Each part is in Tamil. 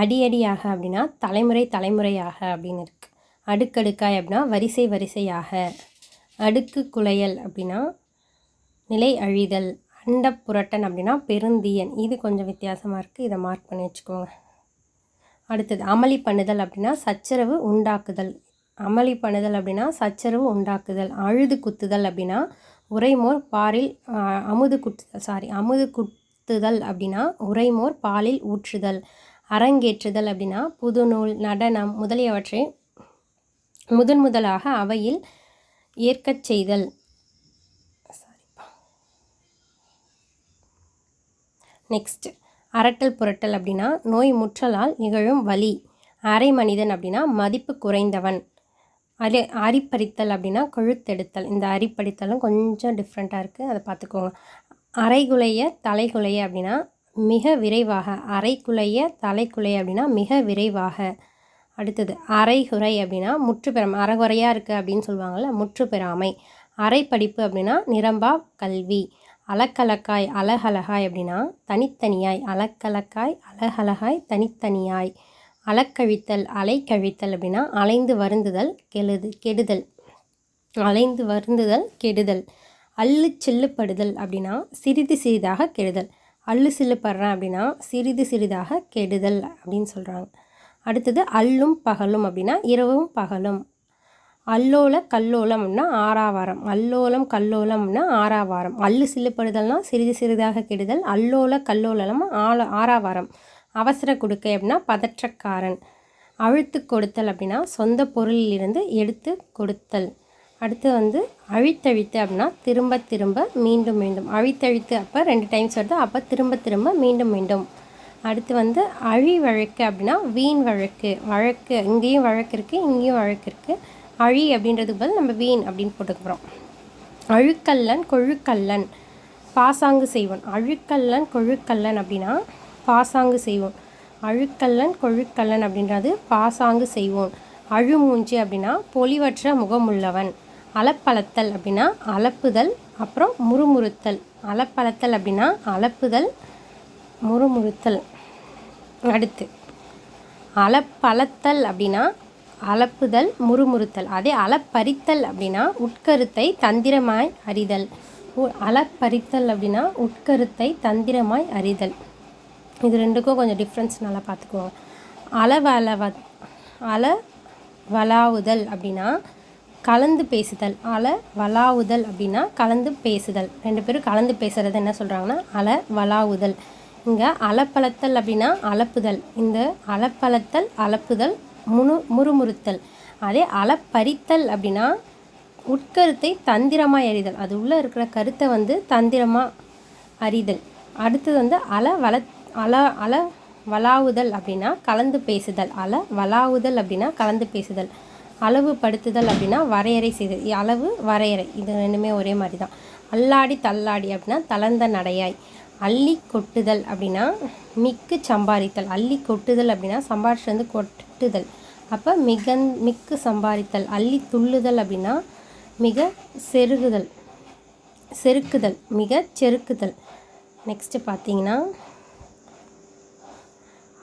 அடி அடியாக அப்படின்னா தலைமுறை தலைமுறையாக அப்படின்னு இருக்குது அடுக்கடுக்காய் அப்படின்னா வரிசை வரிசையாக. அடுக்கு குலையல் அப்படின்னா நிலை அழிதல். அண்டப்புரட்டன் அப்படின்னா பெருந்தியன். இது கொஞ்சம் வித்தியாசமாக இருக்குது இதை மார்க் பண்ணி வச்சுக்கோங்க. அடுத்தது அமளி பண்ணுதல் அப்படின்னா சச்சரவு உண்டாக்குதல். அமளி பண்ணுதல் அப்படின்னா சச்சரவு உண்டாக்குதல். அழுது குத்துதல் அப்படின்னா உரைமோர் பாரில் அமுது குத்துதல் சாரி அமுது குத்துதல் அப்படின்னா உரைமோர் பாலில் ஊற்றுதல். அரங்கேற்றுதல் அப்படின்னா புதுநூல் நடனம் முதலியவற்றை முதன் முதலாக அவையில் ஏற்கச் செய்தல். நெக்ஸ்ட் அரட்டல் புரட்டல் அப்படின்னா நோய் முற்றலால் நிகழும் வலி. அரை மனிதன் அப்படின்னா மதிப்பு குறைந்தவன். அரி அரிப்பறித்தல் அப்படின்னா கொழுத்தெடுத்தல். இந்த அரிப்படித்தலும் கொஞ்சம் டிஃப்ரெண்ட்டாக இருக்குது அதை பார்த்துக்கோங்க. அரைகுலைய தலைகுலைய அப்படின்னா மிக விரைவாக அரைக்குலைய தலைக்குலை அப்படின்னா மிக விரைவாக. அடுத்தது அரைகுறை அப்படின்னா முற்று அறகுறையாக இருக்குது அப்படின்னு சொல்லுவாங்கள்ல முற்றுப்பெறாமை. அரைப்படிப்பு அப்படின்னா நிரம்பா கல்வி. அலக்கலக்காய் அலகலகாய் அப்படின்னா தனித்தனியாய். அலக்கலக்காய் அழகழகாய் தனித்தனியாய். அலக்கழித்தல் அலைக்கழித்தல் அப்படின்னா அலைந்து வருந்துதல் கெழுது கெடுதல். அலைந்து வருந்துதல் கெடுதல். அள்ளு செல்லுப்படுதல் அப்படின்னா சிறிது சிறிதாக கெடுதல். அள்ளு சில்லுப்படுறேன் அப்படின்னா சிறிது சிறிதாக கெடுதல் அப்படின்னு சொல்கிறாங்க அடுத்தது அல்லும் பகலும் அப்படின்னா இரவும் பகலும். அல்லோல கல்லோலம் அப்படின்னா ஆறாவாரம். அல்லோலம் கல்லோலம்னா ஆறாவாரம். அல்லு சில்லுப்படுதல்னா சிறிது சிறிதாக கெடுதல். அல்லோல கல்லோலம் ஆல ஆறாவாரம். அவசர கொடுக்கை அப்படின்னா பதற்றக்காரன். அழுத்து கொடுத்தல் அப்படின்னா சொந்த பொருளிலிருந்து எடுத்து கொடுத்தல். அடுத்து வந்து அழித்தழித்து அப்படின்னா திரும்ப திரும்ப மீண்டும் மீண்டும். அழித்தழித்து அப்போ ரெண்டு டைம்ஸ் வருது அப்போ திரும்ப திரும்ப மீண்டும் மீண்டும். அடுத்து வந்து அழி வழக்கு அப்படின்னா வீண் வழக்கு. வழக்கு இங்கேயும் வழக்கு இருக்குது இங்கேயும் வழக்கு இருக்குது அழி அப்படின்றதுக்கு பதில் நம்ம வீண் அப்படின்னு போட்டுக்கிறோம். அழுக்கல்லன் கொழுக்கல்லன். பாசாங்கு செய்வோன். அழுக்கல்லன் கொழுக்கல்லன் அப்படின்னா பாசாங்கு செய்வோம். அழுக்கல்லன் கொழுக்கல்லன் அப்படின்றது பாசாங்கு செய்வோம். அழுமூஞ்சி அப்படின்னா பொலிவற்ற முகமுள்ளவன். அலப்பளத்தல் அப்படின்னா அலப்புதல் அப்புறம் முறுமுறுத்தல். அலப்பளத்தல் அப்படின்னா அலப்புதல் முறுமுறுத்தல். அடுத்து அலப்பளத்தல் அப்படின்னா அலப்புதல் முறுமுறுத்தல். அதே அலப்பறித்தல் அப்படின்னா உட்கருத்தை தந்திரமாய் அறிதல். அலப்பறித்தல் அப்படின்னா உட்கருத்தை தந்திரமாய் அறிதல். இது ரெண்டுக்கும் கொஞ்சம் டிஃப்ரென்ஸ் நல்லா பார்த்துக்குவோங்க அளவளவ அள வளாவுதல் அப்படின்னா கலந்து பேசுதல் அல வலாவுதல் அப்படின்னா கலந்து பேசுதல். ரெண்டு பேரும் கலந்து பேசுகிறது என்ன சொல்கிறாங்கன்னா அல வலாவுதல். இங்கே அலப்பளத்தல் அப்படின்னா அலப்புதல். இந்த அலப்பளத்தல் அலப்புதல் முணு முறுமுறுத்தல். அதே அலப்பறித்தல் அப்படின்னா உட்கருத்தை தந்திரமாக அறிதல் அது உள்ளே இருக்கிற கருத்தை வந்து தந்திரமாக அறிதல் அடுத்தது வந்து அல வள அல அல வலாவுதல் அப்படின்னா கலந்து பேசுதல். அல வலாவுதல் அப்படின்னா கலந்து பேசுதல். அளவு படுத்துதல் அப்படின்னா வரையறை செய்தல். அளவு வரையறை. இது ரெண்டுமே ஒரே மாதிரி தான். அல்லாடி தள்ளாடி அப்படின்னா தளர்ந்த நடையாய். அள்ளி கொட்டுதல் அப்படின்னா மிக்கு சம்பாதித்தல். அள்ளி கொட்டுதல் அப்படின்னா சம்பாரிச்சு வந்து கொட்டுதல். அப்போ மிக மிக்கு சம்பாதித்தல். அள்ளி துள்ளுதல் அப்படின்னா மிக செருகுதல். செருக்குதல். மிக செருக்குதல். நெக்ஸ்ட்டு பார்த்தீங்கன்னா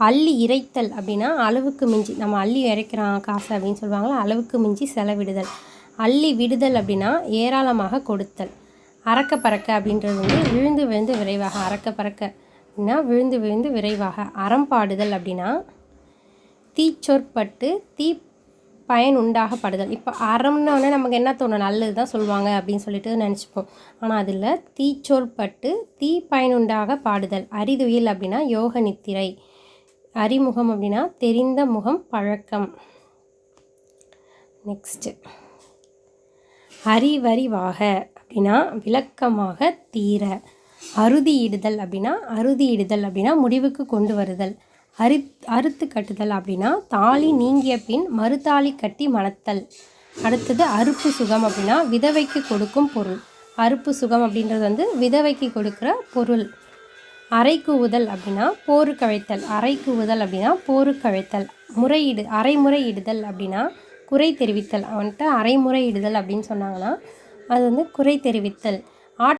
அள்ளி இறைத்தல் அப்படின்னா அளவுக்கு மிஞ்சி நம்ம அள்ளி இறைக்கிறோம் காசு அப்படின்னு சொல்லுவாங்களா? அளவுக்கு மிஞ்சி செலவிடுதல். அள்ளி விடுதல் அப்படின்னா ஏராளமாக கொடுத்தல். அறக்க பறக்க அப்படின்றது வந்து விழுந்து விழுந்து விரைவாக அறக்க பறக்க அப்படின்னா விழுந்து விழுந்து விரைவாக. அறம் பாடுதல் அப்படின்னா தீச்சொற்பட்டு தீ பயன் உண்டாகப்படுதல். இப்போ அறம்னோடனே நமக்கு என்ன தோணும்? நல்லது தான் சொல்லுவாங்க அப்படின்னு சொல்லிட்டு நினச்சிப்போம். ஆனால் அதில் தீச்சொற்பட்டு தீ பயனுண்டாக பாடுதல். அரிதுயில் அப்படின்னா யோக நித்திரை. அறிமுகம் அப்படின்னா தெரிந்த முகம் பழக்கம். நெக்ஸ்ட்டு அறிவறிவாக அப்படின்னா விளக்கமாக தீர. அறுதியிடுதல் அப்படின்னா அறுதியிடுதல் அப்படின்னா முடிவுக்கு கொண்டு வருதல். அரு அறுத்து கட்டுதல் அப்படின்னா தாலி நீங்கிய பின் மறுதாலி கட்டி மணத்தல் அடுத்தது அறுப்பு சுகம் அப்படின்னா விதவைக்கு கொடுக்கும் பொருள். அறுப்பு சுகம் அப்படின்றது வந்து விதவைக்கு கொடுக்குற பொருள். அரைக்குவுதல் அப்படின்னா போருக்கு அழைத்தல் அரைக்குவுதல் அப்படின்னா போரு அழைத்தல் முறையீடு அரைமுறையிடுதல் அப்படின்னா குறை தெரிவித்தல். அவன்கிட்ட அரைமுறையிடுதல் அப்படின்னு சொன்னாங்கன்னா அது வந்து குறை தெரிவித்தல்.